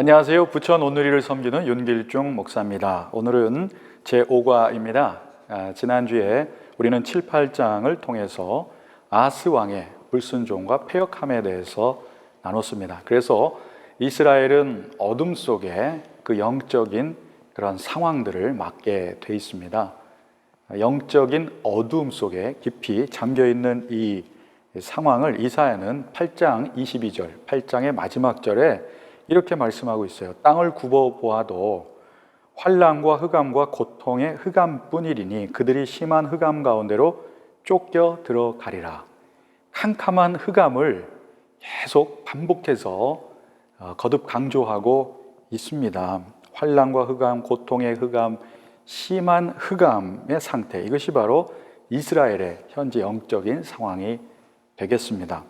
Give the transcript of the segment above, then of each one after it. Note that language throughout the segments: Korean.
안녕하세요. 부천 오늘이를 섬기는 윤길중 목사입니다. 오늘은 제5과입니다. 아, 지난주에 우리는 7, 8장을 통해서 아스 왕의 불순종과 폐역함에 대해서 나눴습니다. 그래서 이스라엘은 어둠 속에 그 영적인 그런 상황들을 맞게 돼 있습니다. 영적인 어두움 속에 깊이 잠겨 있는 이 상황을 이사야는 8장 22절, 8장의 마지막 절에 이렇게 말씀하고 있어요. 땅을 굽어 보아도 환란과 흑암과 고통의 흑암뿐이리니 그들이 심한 흑암 가운데로 쫓겨 들어가리라. 캄캄한 흑암을 계속 반복해서 어, 거듭 강조하고 있습니다. 환란과 흑암, 고통의 흑암, 심한 흑암의 상태 이것이 바로 이스라엘의 현재 영적인 상황이 되겠습니다.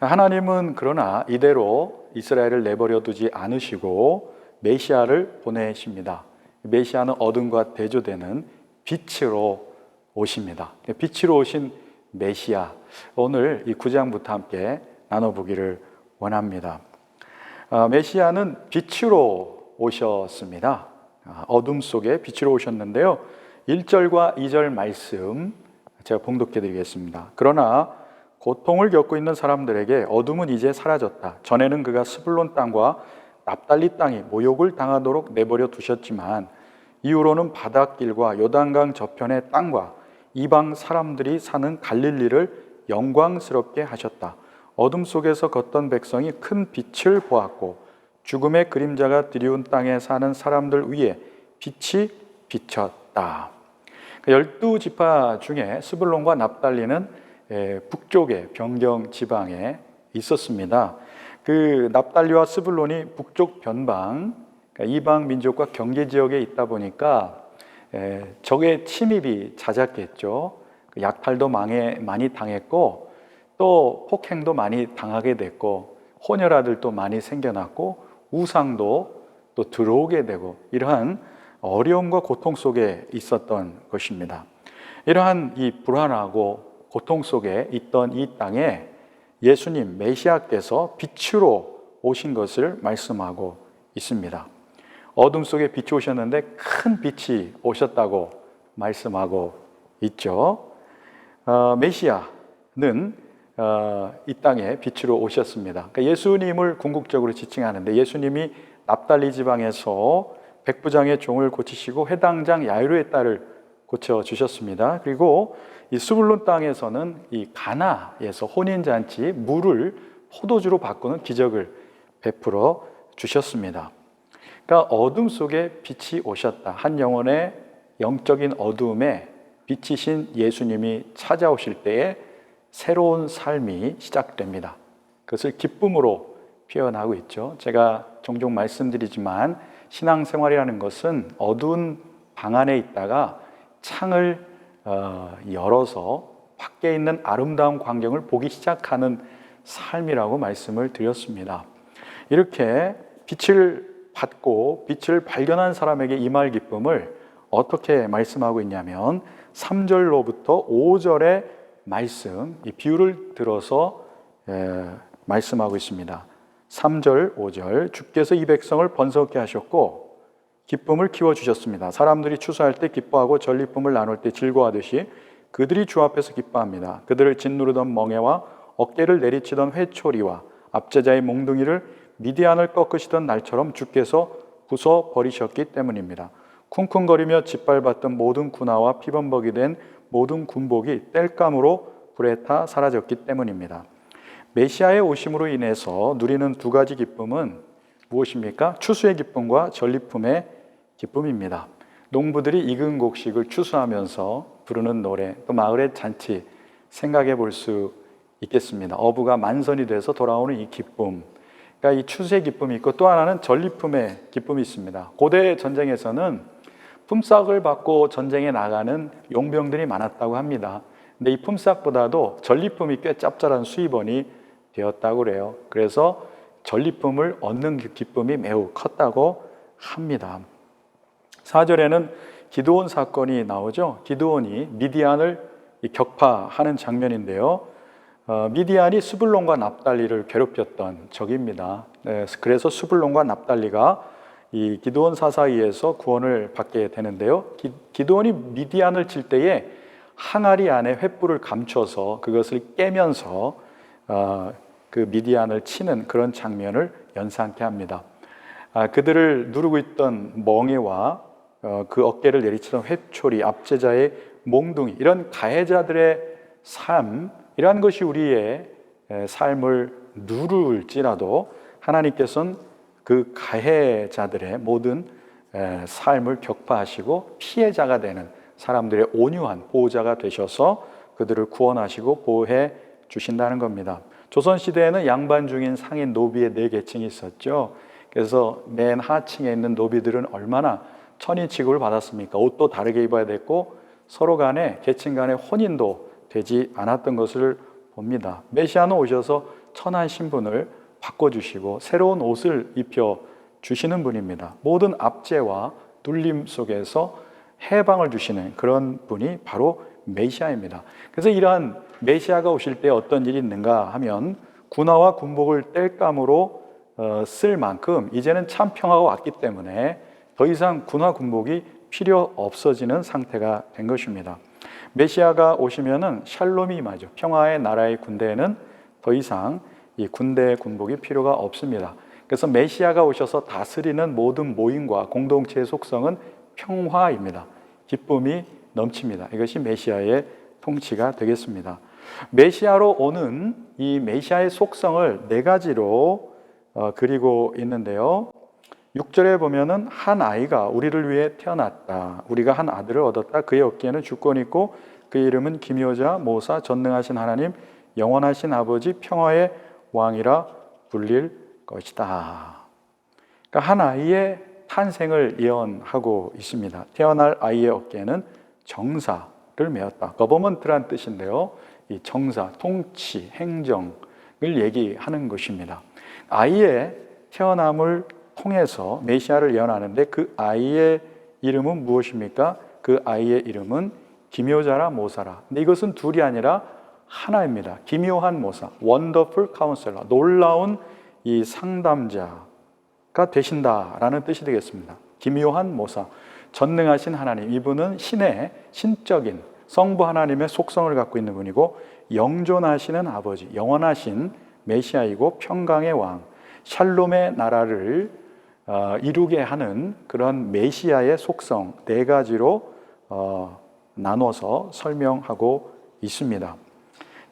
하나님은 그러나 이대로 이스라엘을 내버려 두지 않으시고 메시아를 보내십니다. 메시아는 어둠과 대조되는 빛으로 오십니다. 빛으로 오신 메시아 오늘 이 구장부터 함께 나눠보기를 원합니다. 아, 메시아는 빛으로 오셨습니다. 아, 어둠 속에 빛으로 오셨는데요. 1절과 2절 말씀 제가 봉독해 드리겠습니다. 그러나 고통을 겪고 있는 사람들에게 어둠은 이제 사라졌다. 전에는 그가 스불론 땅과 납달리 땅이 모욕을 당하도록 내버려 두셨지만 이후로는 바닷길과 요단강 저편의 땅과 이방 사람들이 사는 갈릴리를 영광스럽게 하셨다. 어둠 속에서 걷던 백성이 큰 빛을 보았고 죽음의 그림자가 드리운 땅에 사는 사람들 위에 빛이 비쳤다. 그 열두 지파 중에 스불론과 납달리는 예, 북쪽의 변경 지방에 있었습니다. 그 납달리와 스불론이 북쪽 변방 그러니까 이방 민족과 경계 지역에 있다 보니까 예, 적의 침입이 잦았겠죠. 그 약탈도 망해, 많이 당했고 또 폭행도 많이 당하게 됐고 혼혈아들도 많이 생겨났고 우상도 또 들어오게 되고 이러한 어려움과 고통 속에 있었던 것입니다. 이러한 이 불안하고 고통 속에 있던 이 땅에 예수님 메시아께서 빛으로 오신 것을 말씀하고 있습니다. 어둠 속에 빛이 오셨는데 큰 빛이 오셨다고 말씀하고 있죠. 어, 메시아는 어, 이 땅에 빛으로 오셨습니다. 그러니까 예수님을 궁극적으로 지칭하는데 예수님이 납달리 지방에서 백부장의 종을 고치시고 회당장 야이로의 딸을 고쳐 주셨습니다. 그리고 이 스불론 땅에서는 이 가나에서 혼인 잔치 물을 포도주로 바꾸는 기적을 베풀어 주셨습니다. 그러니까 어둠 속에 빛이 오셨다. 한 영혼의 영적인 어둠에 빛이신 예수님이 찾아오실 때에 새로운 삶이 시작됩니다. 그것을 기쁨으로 표현하고 있죠. 제가 종종 말씀드리지만 신앙생활이라는 것은 어두운 방 안에 있다가 창을 어, 열어서 밖에 있는 아름다운 광경을 보기 시작하는 삶이라고 말씀을 드렸습니다. 이렇게 빛을 받고 빛을 발견한 사람에게 임할 기쁨을 어떻게 말씀하고 있냐면 3절로부터 5절의 말씀, 이 비유를 들어서 에, 말씀하고 있습니다. 3절, 5절 주께서 이 백성을 번성케 하셨고 기쁨을 키워 주셨습니다. 사람들이 추수할 때 기뻐하고 전리품을 나눌 때 즐거워하듯이 그들이 주 앞에서 기뻐합니다. 그들을 짓누르던 멍에와 어깨를 내리치던 회초리와 압제자의 몽둥이를 미디안을 꺾으시던 날처럼 주께서 부숴 버리셨기 때문입니다. 쿵쿵거리며 짓밟았던 모든 군화와 피범벅이 된 모든 군복이 땔감으로 불에 타 사라졌기 때문입니다. 메시아의 오심으로 인해서 누리는 두 가지 기쁨은 무엇입니까? 추수의 기쁨과 전리품의 기쁨입니다. 농부들이 익은 곡식을 추수하면서 부르는 노래, 또 마을의 잔치 생각해 볼 수 있겠습니다. 어부가 만선이 돼서 돌아오는 이 기쁨. 그러니까 이 추수의 기쁨이 있고 또 하나는 전리품의 기쁨이 있습니다. 고대 전쟁에서는 품삯을 받고 전쟁에 나가는 용병들이 많았다고 합니다. 근데 이 품삯보다도 전리품이 꽤 짭짤한 수입원이 되었다고 그래요. 그래서 전리품을 얻는 그 기쁨이 매우 컸다고 합니다. 4절에는 기드온 사건이 나오죠. 기드온이 미디안을 격파하는 장면인데요. 어, 미디안이 수블론과 납달리를 괴롭혔던 적입니다. 네, 그래서 수블론과 납달리가 이 기드온 사사이에서 구원을 받게 되는데요. 기, 기드온이 미디안을 칠 때에 항아리 안에 횃불을 감춰서 그것을 깨면서 어, 그 미디안을 치는 그런 장면을 연상케 합니다. 아, 그들을 누르고 있던 멍에와 어, 그 어깨를 내리치던 회초리, 압제자의 몽둥이 이런 가해자들의 삶 이러한 것이 우리의 에, 삶을 누를지라도 하나님께서는 그 가해자들의 모든 에, 삶을 격파하시고 피해자가 되는 사람들의 온유한 보호자가 되셔서 그들을 구원하시고 보호해 주신다는 겁니다. 조선 시대에는 양반 중인 상인 노비의 네 계층이 있었죠. 그래서 맨 하층에 있는 노비들은 얼마나 천인 취급을 받았습니까? 옷도 다르게 입어야 됐고 서로 간에 계층 간의 혼인도 되지 않았던 것을 봅니다. 메시아는 오셔서 천한 신분을 바꿔주시고 새로운 옷을 입혀 주시는 분입니다. 모든 압제와 눌림 속에서 해방을 주시는 그런 분이 바로 메시아입니다. 그래서 이러한 메시아가 오실 때 어떤 일이 있는가 하면 군화와 군복을 뗄감으로 어, 쓸 만큼 이제는 참 평화가 왔기 때문에 더 이상 군화 군복이 필요 없어지는 상태가 된 것입니다. 메시아가 오시면은 샬롬이 임하죠. 평화의 나라의 군대에는 더 이상 이 군대 군복이 필요가 없습니다. 그래서 메시아가 오셔서 다스리는 모든 모임과 공동체의 속성은 평화입니다. 기쁨이 넘칩니다. 이것이 메시아의 통치가 되겠습니다. 메시아로 오는 이 메시아의 속성을 네 가지로 어, 그리고 있는데요. 6절에 보면은 한 아이가 우리를 위해 태어났다. 우리가 한 아들을 얻었다. 그의 어깨에는 주권이 있고 그의 이름은 기묘자, 모사, 전능하신 하나님, 영원하신 아버지, 평화의 왕이라 불릴 것이다. 그러니까 한 아이의 탄생을 예언하고 있습니다. 태어날 아이의 어깨에는 정사를 메었다. 거버먼트란 뜻인데요. 이 정사, 통치, 행정을 얘기하는 것입니다. 아이의 태어남을 통해서 메시아를 예언하는데 그 아이의 이름은 무엇입니까? 그 아이의 이름은 기묘자라 모사라. 근데 이것은 둘이 아니라 하나입니다. 기묘한 모사, 원더풀 카운셀러, 놀라운 이 상담자가 되신다라는 뜻이 되겠습니다. 기묘한 모사, 전능하신 하나님. 이분은 신의 신적인 성부 하나님의 속성을 갖고 있는 분이고 영존하시는 아버지, 영원하신 메시아이고 평강의 왕, 샬롬의 나라를 어, 이루게 하는 그런 메시아의 속성 네 가지로 어, 나눠서 설명하고 있습니다.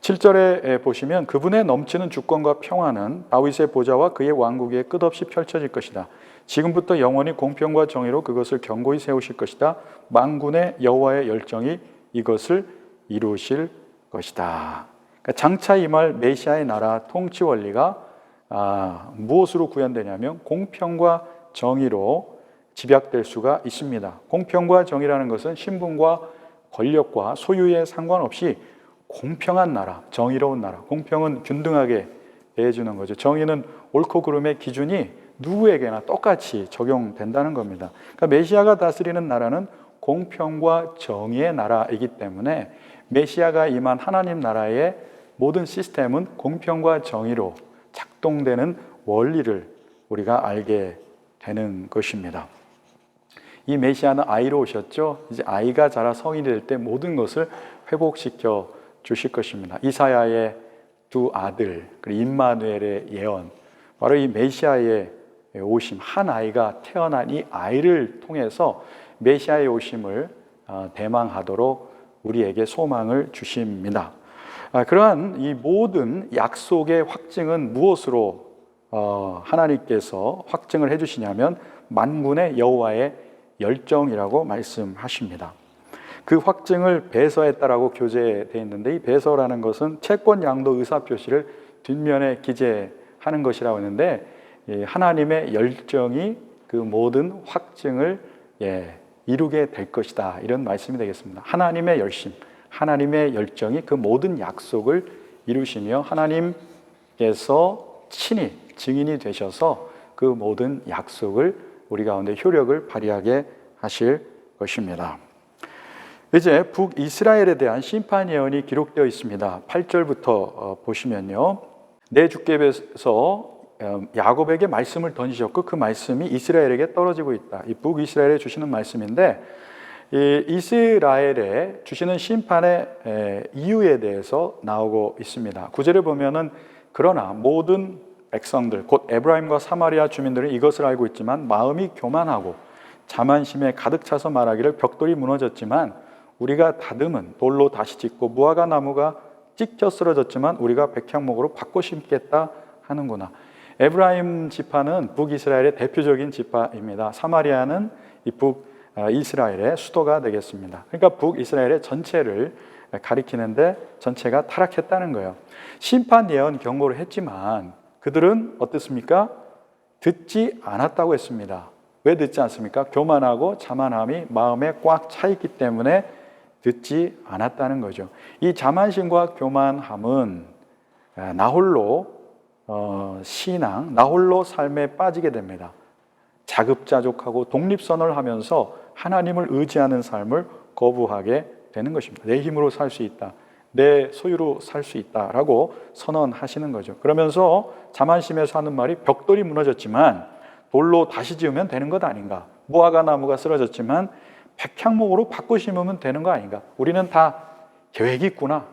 7절에 보시면 그분의 넘치는 주권과 평화는 다윗의 보좌와 그의 왕국에 끝없이 펼쳐질 것이다. 지금부터 영원히 공평과 정의로 그것을 견고히 세우실 것이다. 만군의 여호와의 열정이 이것을 이루실 것이다. 그러니까 장차 임할 메시아의 나라 통치 원리가 아, 무엇으로 구현되냐면 공평과 정의로 집약될 수가 있습니다. 공평과 정의라는 것은 신분과 권력과 소유에 상관없이 공평한 나라, 정의로운 나라. 공평은 균등하게 대해주는 거죠. 정의는 옳고 그름의 기준이 누구에게나 똑같이 적용된다는 겁니다. 그러니까 메시아가 다스리는 나라는 공평과 정의의 나라이기 때문에 메시아가 임한 하나님 나라의 모든 시스템은 공평과 정의로 작동되는 원리를 우리가 알게 되는 것입니다. 이 메시아는 아이로 오셨죠. 이제 아이가 자라 성인이 될 때 모든 것을 회복시켜 주실 것입니다. 이사야의 두 아들 그리고 임마누엘의 예언 바로 이 메시아의 오심 한 아이가 태어난 이 아이를 통해서 메시아의 오심을 어, 대망하도록 우리에게 소망을 주십니다. 아, 그러한 이 모든 약속의 확증은 무엇으로 어, 하나님께서 확증을 해주시냐면 만군의 여호와의 열정이라고 말씀하십니다. 그 확증을 배서했다라고 교재되어 있는데 이 배서라는 것은 채권 양도 의사 표시를 뒷면에 기재하는 것이라고 했는데 하나님의 열정이 그 모든 확증을 예, 이루게 될 것이다 이런 말씀이 되겠습니다. 하나님의 열심. 하나님의 열정이 그 모든 약속을 이루시며 하나님께서 친히 증인이 되셔서 그 모든 약속을 우리 가운데 효력을 발휘하게 하실 것입니다. 이제 북이스라엘에 대한 심판 예언이 기록되어 있습니다. 8절부터 어, 보시면요. 내 주께서 어, 야곱에게 말씀을 던지셨고 그 말씀이 이스라엘에게 떨어지고 있다. 이 북이스라엘에 주시는 말씀인데 이 이스라엘에 주시는 심판의 에, 이유에 대해서 나오고 있습니다. 구절에 보면은 그러나 모든 백성들 곧 에브라임과 사마리아 주민들은 이것을 알고 있지만 마음이 교만하고 자만심에 가득 차서 말하기를 벽돌이 무너졌지만 우리가 다듬은 돌로 다시 짓고 무화과 나무가 찢겨 쓰러졌지만 우리가 백향목으로 바꿔 심겠다 하는구나. 에브라임 지파는 북이스라엘의 대표적인 지파입니다. 사마리아는 이북 이스라엘의 수도가 되겠습니다. 그러니까 북이스라엘의 전체를 가리키는데 전체가 타락했다는 거예요. 심판 예언 경고를 했지만 그들은 어떻습니까? 듣지 않았다고 했습니다. 왜 듣지 않습니까? 교만하고 자만함이 마음에 꽉 차 있기 때문에 듣지 않았다는 거죠. 이 자만심과 교만함은 나홀로 어, 신앙, 나홀로 삶에 빠지게 됩니다. 자급자족하고 독립선을 하면서 하나님을 의지하는 삶을 거부하게 되는 것입니다. 내 힘으로 살 수 있다. 내 소유로 살 수 있다라고 선언하시는 거죠. 그러면서 자만심에서 하는 말이 벽돌이 무너졌지만 돌로 다시 지으면 되는 것 아닌가? 무화과 나무가 쓰러졌지만 백향목으로 바꿔 심으면 되는 거 아닌가? 우리는 다 계획이 있구나.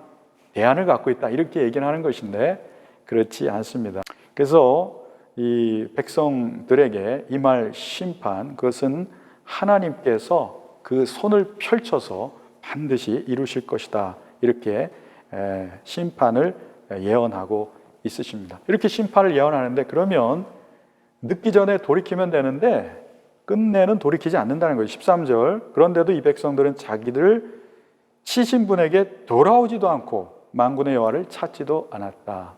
대안을 갖고 있다. 이렇게 얘기를 하는 것인데 그렇지 않습니다. 그래서 이 백성들에게 이 말 심판 그것은 하나님께서 그 손을 펼쳐서 반드시 이루실 것이다. 이렇게 심판을 예언하고 있으십니다. 이렇게 심판을 예언하는데 그러면 늦기 전에 돌이키면 되는데 끝내는 돌이키지 않는다는 거예요. 13절. 그런데도 이 백성들은 자기들 치신 분에게 돌아오지도 않고 만군의 여호와를 찾지도 않았다.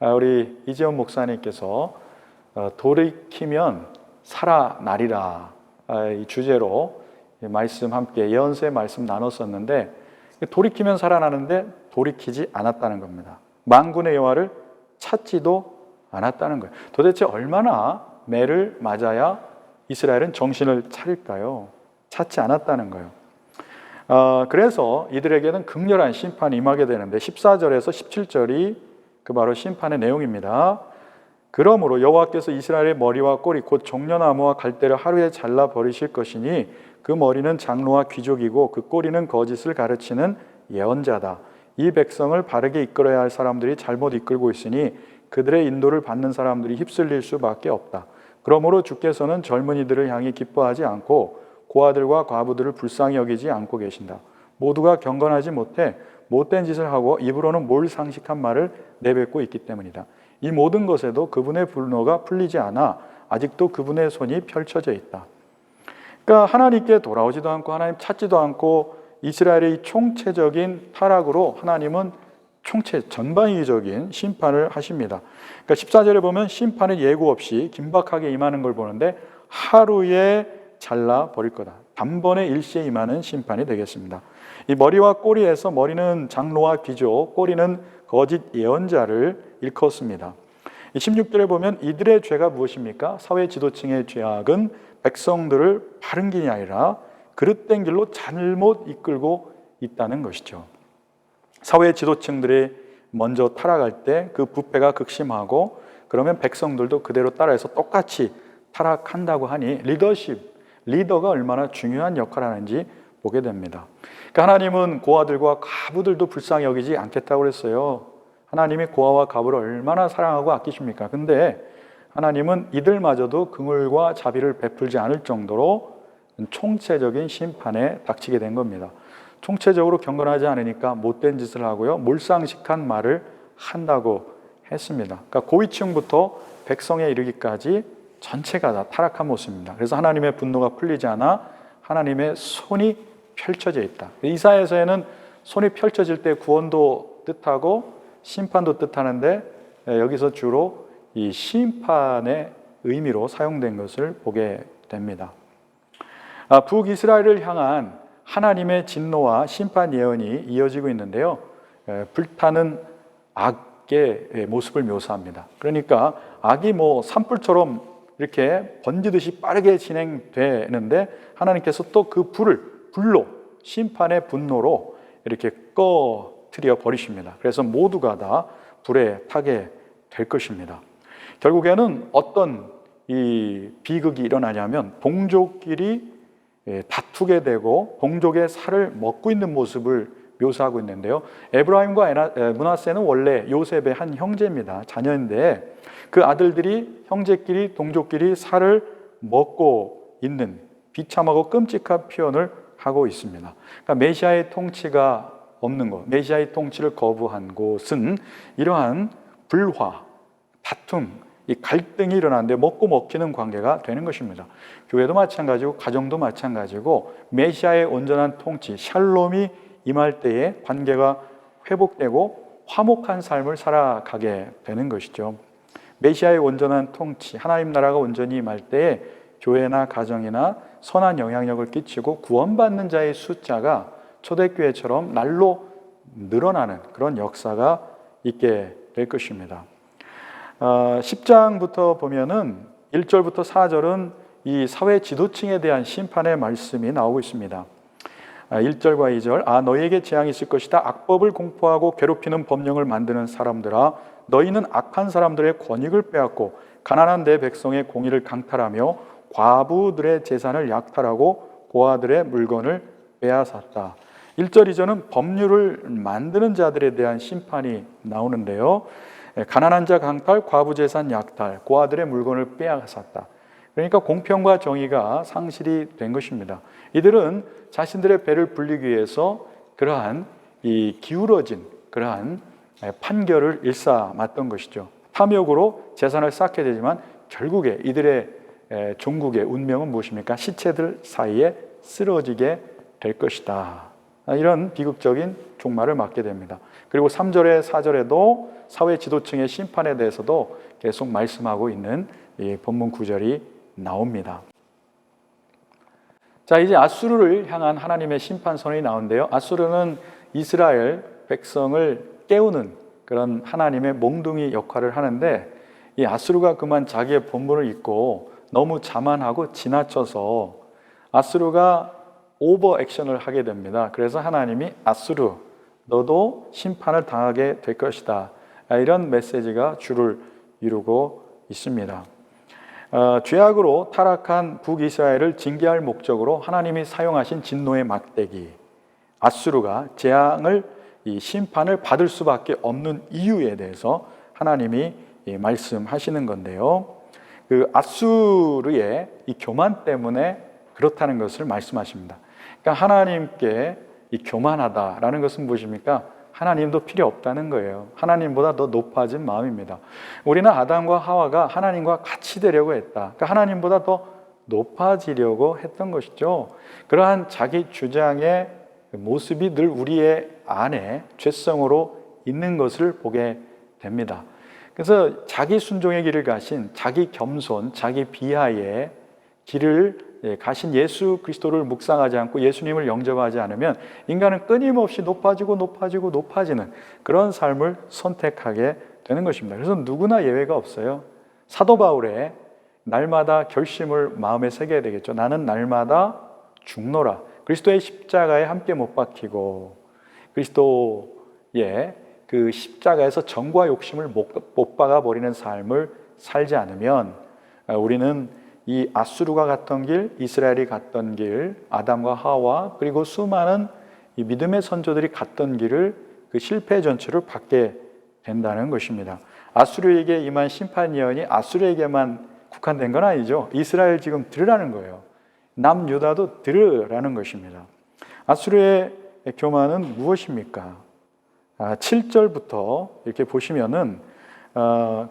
아, 우리 이재원 목사님께서 어, 돌이키면 살아나리라 주제로 말씀 함께 예언세 말씀 나눴었는데 돌이키면 살아나는데 돌이키지 않았다는 겁니다. 만군의 여호와를 찾지도 않았다는 거예요. 도대체 얼마나 매를 맞아야 이스라엘은 정신을 차릴까요? 찾지 않았다는 거예요. 어, 그래서 이들에게는 극렬한 심판이 임하게 되는데 14절에서 17절이 그 바로 심판의 내용입니다. 그러므로 여호와께서 이스라엘의 머리와 꼬리 곧 종려나무와 갈대를 하루에 잘라 버리실 것이니 그 머리는 장로와 귀족이고 그 꼬리는 거짓을 가르치는 예언자다. 이 백성을 바르게 이끌어야 할 사람들이 잘못 이끌고 있으니 그들의 인도를 받는 사람들이 휩쓸릴 수밖에 없다. 그러므로 주께서는 젊은이들을 향해 기뻐하지 않고 고아들과 과부들을 불쌍히 여기지 않고 계신다. 모두가 경건하지 못해 못된 짓을 하고 입으로는 몰상식한 말을 내뱉고 있기 때문이다. 이 모든 것에도 그분의 분노가 풀리지 않아 아직도 그분의 손이 펼쳐져 있다. 그러니까 하나님께 돌아오지도 않고 하나님 찾지도 않고 이스라엘의 총체적인 타락으로 하나님은 총체 전반위적인 심판을 하십니다. 그러니까 14절에 보면 심판은 예고 없이 긴박하게 임하는 걸 보는데 하루에 잘라 버릴 거다. 단번에 일시에 임하는 심판이 되겠습니다. 이 머리와 꼬리에서 머리는 장로와 귀족, 꼬리는 거짓 예언자를 일컫습니다. 16절에 보면 이들의 죄가 무엇입니까? 사회 지도층의 죄악은 백성들을 바른 길이 아니라 그릇된 길로 잘못 이끌고 있다는 것이죠. 사회 지도층들이 먼저 타락할 때 그 부패가 극심하고 그러면 백성들도 그대로 따라해서 똑같이 타락한다고 하니 리더십, 리더가 얼마나 중요한 역할을 하는지 보게 됩니다. 그러니까 하나님은 고아들과 가부들도 불쌍히 여기지 않겠다고 그랬어요. 하나님이 고아와 가부를 얼마나 사랑하고 아끼십니까? 근데 하나님은 이들마저도 긍휼과 자비를 베풀지 않을 정도로 총체적인 심판에 닥치게 된 겁니다. 총체적으로 경건하지 않으니까 못된 짓을 하고요. 몰상식한 말을 한다고 했습니다. 그러니까 고위층부터 백성에 이르기까지 전체가 다 타락한 모습입니다. 그래서 하나님의 분노가 풀리지 않아 하나님의 손이 펼쳐져 있다. 이사에서는 손이 펼쳐질 때 구원도 뜻하고 심판도 뜻하는데 여기서 주로 이 심판의 의미로 사용된 것을 보게 됩니다. 아, 북이스라엘을 향한 하나님의 진노와 심판 예언이 이어지고 있는데요. 불타는 악의 모습을 묘사합니다. 그러니까 악이 뭐 산불처럼 이렇게 번지듯이 빠르게 진행되는데 하나님께서 또 그 불을 불로 심판의 분노로 이렇게 꺼 트려 버리십니다. 그래서 모두가 다 불에 타게 될 것입니다. 결국에는 어떤 이 비극이 일어나냐면 동족끼리 예, 다투게 되고 동족의 살을 먹고 있는 모습을 묘사하고 있는데요. 에브라임과 문하세는 원래 요셉의 한 형제입니다. 자녀인데 그 아들들이 형제끼리 동족끼리 살을 먹고 있는 비참하고 끔찍한 표현을 하고 있습니다. 그러니까 메시아의 통치가 없는 곳, 메시아의 통치를 거부한 곳은 이러한 불화, 다툼, 이 갈등이 일어나는데 먹고 먹히는 관계가 되는 것입니다. 교회도 마찬가지고 가정도 마찬가지고 메시아의 온전한 통치, 샬롬이 임할 때에 관계가 회복되고 화목한 삶을 살아가게 되는 것이죠. 메시아의 온전한 통치, 하나님 나라가 온전히 임할 때에 교회나 가정이나 선한 영향력을 끼치고 구원받는 자의 숫자가 초대교회처럼 날로 늘어나는 그런 역사가 있게 될 것입니다. 어, 10장부터 보면은 1절부터 4절은 이 사회 지도층에 대한 심판의 말씀이 나오고 있습니다. 아, 1절과 2절 아 너희에게 재앙이 있을 것이다 악법을 공포하고 괴롭히는 법령을 만드는 사람들아 너희는 악한 사람들의 권익을 빼앗고 가난한 내 백성의 공의를 강탈하며 과부들의 재산을 약탈하고 고아들의 물건을 빼앗았다. 1절 2절은 법률을 만드는 자들에 대한 심판이 나오는데요. 예, 가난한 자 강탈, 과부 재산 약탈, 고아들의 물건을 빼앗았다. 그러니까 공평과 정의가 상실이 된 것입니다. 이들은 자신들의 배를 불리기 위해서 그러한 이 기울어진 그러한 판결을 일삼았던 것이죠. 탐욕으로 재산을 쌓게 되지만 결국에 이들의 에, 종국의 운명은 무엇입니까? 시체들 사이에 쓰러지게 될 것이다. 아, 이런 비극적인 종말을 맞게 됩니다. 그리고 3절에 4절에도 사회 지도층의 심판에 대해서도 계속 말씀하고 있는 이 본문 구절이 나옵니다. 자, 이제 아수르를 향한 하나님의 심판 선언이 나오는데요. 아수르는 이스라엘 백성을 깨우는 그런 하나님의 몽둥이 역할을 하는데 이 아수르가 그만 자기의 본분을 잊고 너무 자만하고 지나쳐서 아수르가 오버 액션을 하게 됩니다. 그래서 하나님이 아수르 너도 심판을 당하게 될 것이다. 이런 메시지가 주를 이루고 있습니다. 어, 죄악으로 타락한 북이스라엘을 징계할 목적으로 하나님이 사용하신 진노의 막대기 아수르가 재앙을 이 심판을 받을 수밖에 없는 이유에 대해서 하나님이 이 말씀하시는 건데요. 그 아수르의 이 교만 때문에 그렇다는 것을 말씀하십니다. 그러니까 하나님께 이 교만하다라는 것은 무엇입니까? 하나님도 필요 없다는 거예요. 하나님보다 더 높아진 마음입니다. 우리는 아담과 하와가 하나님과 같이 되려고 했다. 그러니까 하나님보다 더 높아지려고 했던 것이죠. 그러한 자기 주장의 모습이 늘 우리의 안에 죄성으로 있는 것을 보게 됩니다. 그래서 자기 순종의 길을 가신 자기 겸손, 자기 비하의 길을 예, 가신 예수 그리스도를 묵상하지 않고 예수님을 영접하지 않으면 인간은 끊임없이 높아지고 높아지고 높아지는 그런 삶을 선택하게 되는 것입니다. 그래서 누구나 예외가 없어요. 사도 바울의 날마다 결심을 마음에 새겨야 되겠죠. 나는 날마다 죽노라. 그리스도의 십자가에 함께 못 박히고 그리스도의 그 십자가에서 정과 욕심을 못 박아 버리는 삶을 살지 않으면 우리는 이 아수르가 갔던 길, 이스라엘이 갔던 길, 아담과 하와 그리고 수많은 이 믿음의 선조들이 갔던 길을 그 실패 전철을 받게 된다는 것입니다. 아수르에게 임한 심판 예언이 아수르에게만 국한된 건 아니죠. 이스라엘 지금 들으라는 거예요. 남유다도 들으라는 것입니다. 아수르의 교만은 무엇입니까? 아, 7절부터 이렇게 보시면은 어,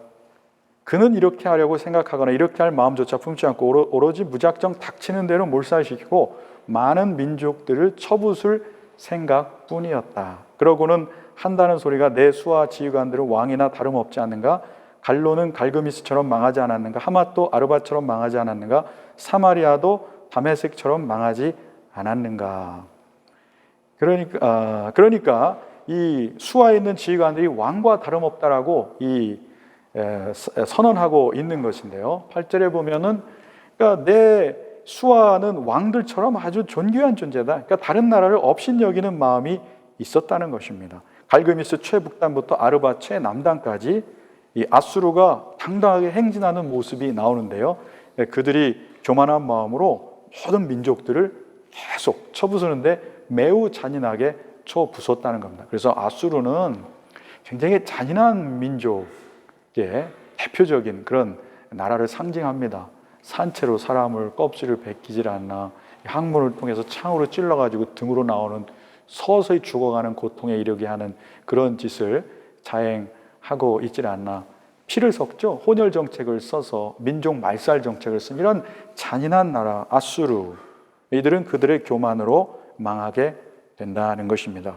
그는 이렇게 하려고 생각하거나 이렇게 할 마음조차 품지 않고 오로지 무작정 닥치는 대로 몰살시키고 많은 민족들을 쳐부술 생각뿐이었다. 그러고는 한다는 소리가 내 수와 지휘관들은 왕이나 다름없지 않는가? 갈로는 갈그미스처럼 망하지 않았는가? 하맛도 아르바처럼 망하지 않았는가? 사마리아도 다메섹처럼 망하지 않았는가? 그러니까 아, 그러니까 이 수하에 있는 지휘관들이 왕과 다름없다라고 이 선언하고 있는 것인데요. 8절에 보면은 그러니까 내 수아는 왕들처럼 아주 존귀한 존재다. 그러니까 다른 나라를 업신 여기는 마음이 있었다는 것입니다. 갈그미스 최북단부터 아르바 최남단까지 이 아수르가 당당하게 행진하는 모습이 나오는데요. 예, 그들이 교만한 마음으로 모든 민족들을 계속 쳐부수는데 매우 잔인하게 쳐부쉈다는 겁니다. 그래서 아수르는 굉장히 잔인한 민족 의 대표적인 그런 나라를 상징합니다. 산채로 사람을 껍질을 벗기질 않나 항문을 통해서 창으로 찔러가지고 등으로 나오는 서서히 죽어가는 고통에 이르게 하는 그런 짓을 자행하고 있질 않나 피를 섞죠 혼혈 정책을 써서 민족 말살 정책을 쓴 이런 잔인한 나라 아수르 이들은 그들의 교만으로 망하게 된다는 것입니다.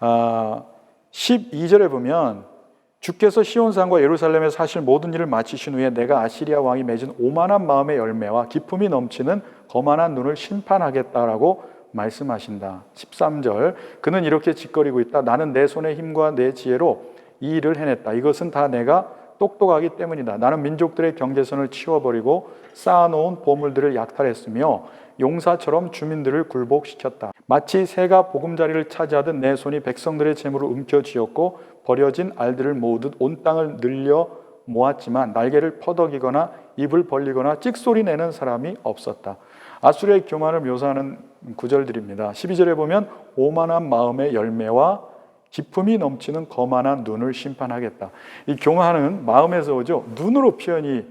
아, 12절에 보면 주께서 시온산과 예루살렘에 사실 모든 일을 마치신 후에 내가 아시리아 왕이 맺은 오만한 마음의 열매와 기품이 넘치는 거만한 눈을 심판하겠다라고 말씀하신다. 13절 그는 이렇게 짓거리고 있다. 나는 내 손의 힘과 내 지혜로 이 일을 해냈다. 이것은 다 내가 똑똑하기 때문이다. 나는 민족들의 경계선을 치워버리고 쌓아놓은 보물들을 약탈했으며 용사처럼 주민들을 굴복시켰다. 마치 새가 보금자리를 차지하듯 내 손이 백성들의 재물을 움켜쥐었고 버려진 알들을 모으듯 온 땅을 늘려 모았지만 날개를 퍼덕이거나 입을 벌리거나 찍소리 내는 사람이 없었다. 아수르의 교만을 묘사하는 구절들입니다. 12절에 보면 오만한 마음의 열매와 기품이 넘치는 거만한 눈을 심판하겠다. 이 교만은 마음에서 오죠. 눈으로 표현이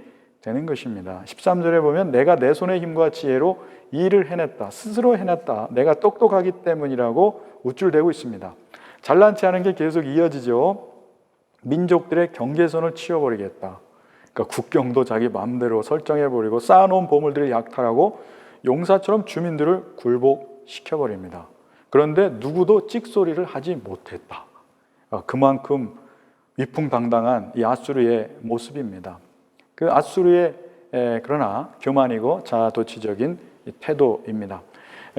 되는 것입니다. 13절에 보면 내가 내 손의 힘과 지혜로 이 일을 해냈다. 스스로 해냈다. 내가 똑똑하기 때문이라고 우쭐대고 있습니다. 잘난 체 하는 게 계속 이어지죠. 민족들의 경계선을 치워버리겠다. 그러니까 국경도 자기 마음대로 설정해버리고 쌓아놓은 보물들을 약탈하고 용사처럼 주민들을 굴복시켜버립니다. 그런데 누구도 찍소리를 하지 못했다. 아, 그만큼 위풍당당한 이 아수르의 모습입니다. 그 아수르의 그러나 교만이고 자아도취적인 태도입니다.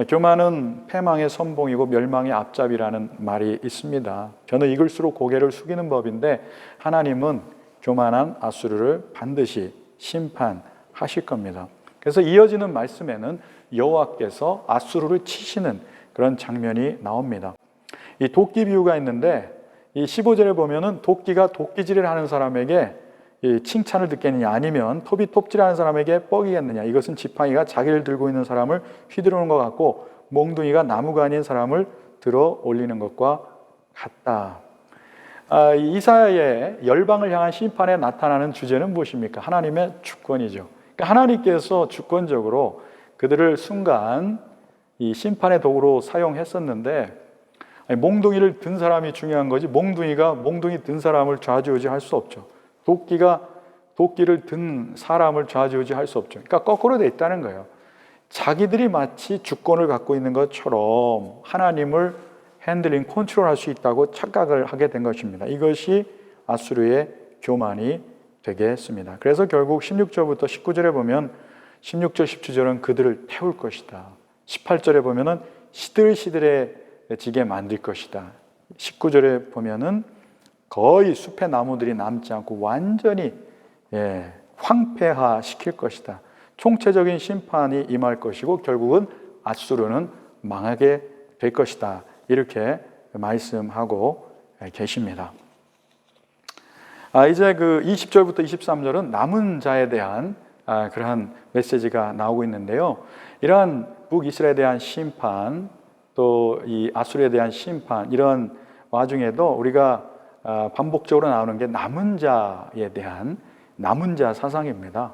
교만은 패망의 선봉이고 멸망의 앞잡이라는 말이 있습니다. 저는 익을수록 고개를 숙이는 법인데 하나님은 교만한 아수르를 반드시 심판하실 겁니다. 그래서 이어지는 말씀에는 여호와께서 아수르를 치시는 그런 장면이 나옵니다. 이 도끼 비유가 있는데 이 15절에 보면은 도끼가 도끼질을 하는 사람에게 이 칭찬을 듣겠느냐 아니면 톱이 톱질하는 사람에게 뻑이겠느냐 이것은 지팡이가 자기를 들고 있는 사람을 휘두르는 것 같고 몽둥이가 나무가 아닌 사람을 들어 올리는 것과 같다. 아, 이사야의 열방을 향한 심판에 나타나는 주제는 무엇입니까? 하나님의 주권이죠. 그러니까 하나님께서 주권적으로 그들을 순간 이 심판의 도구로 사용했었는데 아니, 몽둥이를 든 사람이 중요한 거지 몽둥이가 몽둥이 든 사람을 좌지우지할 수 없죠. 도끼가 도끼를 든 사람을 좌지우지 할 수 없죠. 그러니까 거꾸로 돼 있다는 거예요. 자기들이 마치 주권을 갖고 있는 것처럼 하나님을 핸들링, 컨트롤할 수 있다고 착각을 하게 된 것입니다. 이것이 아수르의 교만이 되게 했습니다. 그래서 결국 16절부터 19절에 보면 16절, 17절은 그들을 태울 것이다. 18절에 보면은 시들시들해지게 만들 것이다. 19절에 보면은 거의 숲의 나무들이 남지 않고 완전히 예, 황폐화 시킬 것이다. 총체적인 심판이 임할 것이고 결국은 아수르는 망하게 될 것이다. 이렇게 말씀하고 계십니다. 아, 이제 그 20절부터 23절은 남은 자에 대한 아, 그러한 메시지가 나오고 있는데요. 이러한 북이스라엘에 대한 심판, 또 이 아수르에 대한 심판, 이런 와중에도 우리가 아, 반복적으로 나오는 게 남은 자에 대한 남은 자 사상입니다.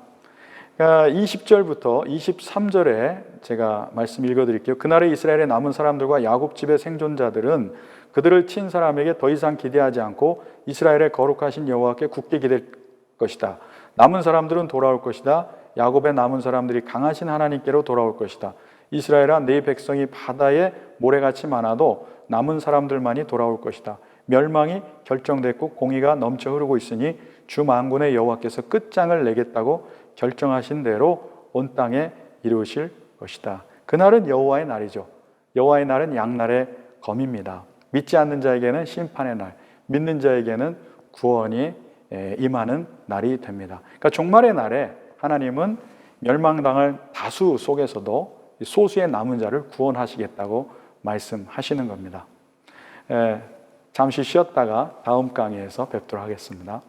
20절부터 그러니까 23절에 제가 말씀 읽어드릴게요. 그날의 이스라엘의 남은 사람들과 야곱 집의 생존자들은 그들을 친 사람에게 더 이상 기대하지 않고 이스라엘의 거룩하신 여호와께 굳게 기댈 것이다. 남은 사람들은 돌아올 것이다. 야곱의 남은 사람들이 강하신 하나님께로 돌아올 것이다. 이스라엘아 네 백성이 바다에 모래같이 많아도 남은 사람들만이 돌아올 것이다. 멸망이 결정됐고 공의가 넘쳐 흐르고 있으니 주 만군의 여호와께서 끝장을 내겠다고 결정하신 대로 온 땅에 이루실 것이다. 그날은 여호와의 날이죠. 여호와의 날은 양날의 검입니다. 믿지 않는 자에게는 심판의 날, 믿는 자에게는 구원이 임하는 날이 됩니다. 그러니까 종말의 날에 하나님은 멸망당할 다수 속에서도 이 소수의 남은 자를 구원하시겠다고 말씀하시는 겁니다. 에, 잠시 쉬었다가 다음 강의에서 뵙도록 하겠습니다.